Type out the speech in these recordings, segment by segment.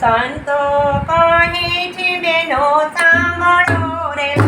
સંતો કહે છે બેનો સાંભળો રે.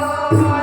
Thank.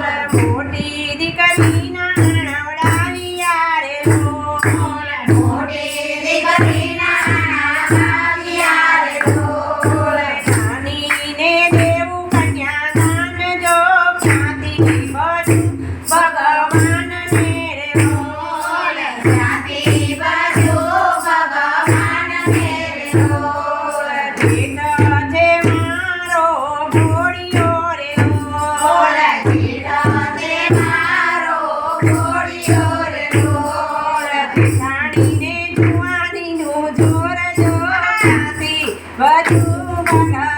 નથી. વધુ મનાય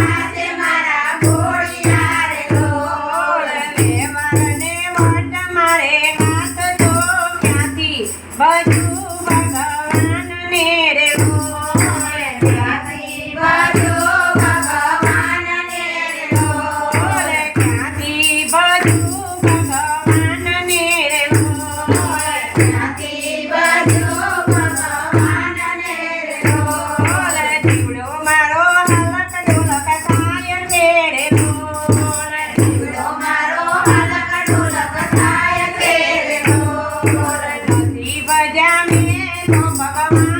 Lord. Itu bakal.